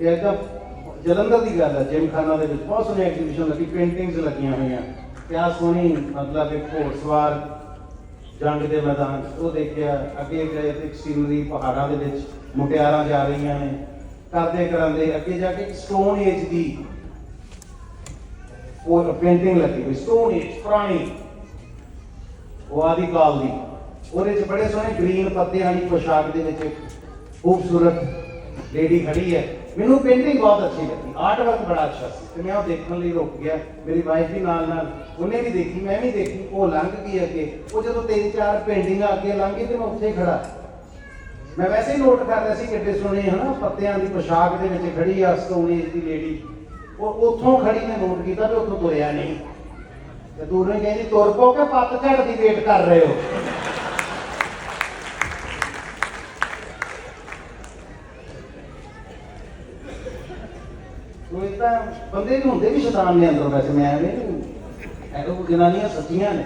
ਇਹ ਤਾਂ ਜਲੰਧਰ ਦੀ ਗੱਲ ਹੈ ਜਿਮਖਾਨਾ ਦੇ ਵਿੱਚ ਬਹੁਤ ਸੋਹਣੀ ਐਗਜ਼ੀਬਿਸ਼ਨ ਲੱਗੀ ਪੇਂਟਿੰਗਸ ਲੱਗੀਆਂ ਹੋਈਆਂ। ਕਿਆ ਸੋਹਣੀ, ਮਤਲਬ ਇੱਕ ਘੋੜਸਵਾਰ ਜੰਗ ਦੇ ਮੈਦਾਨ ਉਹ ਦੇਖਿਆ, ਅੱਗੇ ਗਏ ਤੇ ਸੀਨਰੀ ਪਹਾੜਾਂ ਦੇ ਵਿੱਚ, ਮੁਟਿਆਰਾਂ ਜਾ ਰਹੀਆਂ ਨੇ। ਕਰਦੇ ਕਰਾਂਦੇ ਅੱਗੇ ਜਾ ਕੇ ਸਟੋਨ ਏਜ ਦੀ ਉਹ ਪੇਂਟਿੰਗ ਲੱਗੀ ਹੋਈ ਸਟੋਨ ਏਜ ਪੁਰਾਣੀ। ਉਹ ਆਦਿ ਕਾਲ ਦੀ। ਉਹਦੇ 'ਚ ਬੜੇ ਸੋਹਣੇ ਗ੍ਰੀਨ ਪੱਤੇ ਵਾਲੀ ਪੋਸ਼ਾਕ ਦੇ ਵਿੱਚ ਖੂਬਸੂਰਤ ਲੇਡੀ ਖੜੀ ਹੈ। ਮੈਨੂੰ ਪੇਂਟਿੰਗ ਬਹੁਤ ਅੱਛੀ ਲੱਗੀ। ਆਰਟ ਵਰਕ ਬੜਾ ਅੱਛਾ ਸੀ। ਤੇ ਮੈਂ ਉਹ ਦੇਖਣ ਲਈ ਰੁਕ ਗਿਆ। ਮੇਰੀ ਵਾਈਫ ਵੀ ਨਾਲ ਨਾਲ। ਉਹਨੇ ਵੀ ਦੇਖੀ, ਮੈਂ ਵੀ ਦੇਖੀ। ਉਹ ਲੰਘ ਗਈ ਅੱਗੇ। ਉਹ ਜਦੋਂ ਤਿੰਨ ਚਾਰ ਪੇਂਟਿੰਗਾਂ ਅੱਗੇ ਲੰਘ ਗਈ ਤੇ ਮੈਂ ਉੱਥੇ ਖੜਾ। ਮੈਂ ਵੈਸੇ ਹੀ ਨੋਟ ਕਰ ਰਿਹਾ ਸੀ ਕਿੱਡੇ ਸੋਹਣੇ ਹਨਾ, ਪੱਤਿਆਂ ਦੀ ਪੋਸ਼ਾਕ ਦੇ ਵਿੱਚ ਖੜੀ ਆ ਸਟੋਨ ਦੀ ਲੇਡੀ ਉਹ ਉੱਥੋਂ ਖੜੀ ਨੇ ਨੋਟ ਕੀਤਾ ਵੀ ਉੱਥੋਂ ਤੁਰਿਆ ਨਹੀਂ। ਤੇ ਦੂਰੋਂ ਕਹਿੰਦੀ ਤੁਰ ਪੋ ਕੇ ਪੱਤ ਝੜ ਦੀ ਵੇਟ ਕਰ ਰਹੇ ਹੋ। ਉਹ ਇਹ ਤਾਂ ਬੰਦੇ ਵੀ ਹੁੰਦੇ ਵੀ ਸ਼ੈਤਾਨ ਨੇ ਅੰਦਰ ਵੈਸੇ ਮੈਂ ਨਹੀਂ ਇਹ ਜਨਾਨੀਆਂ ਸੱਚੀਆਂ ਨੇ।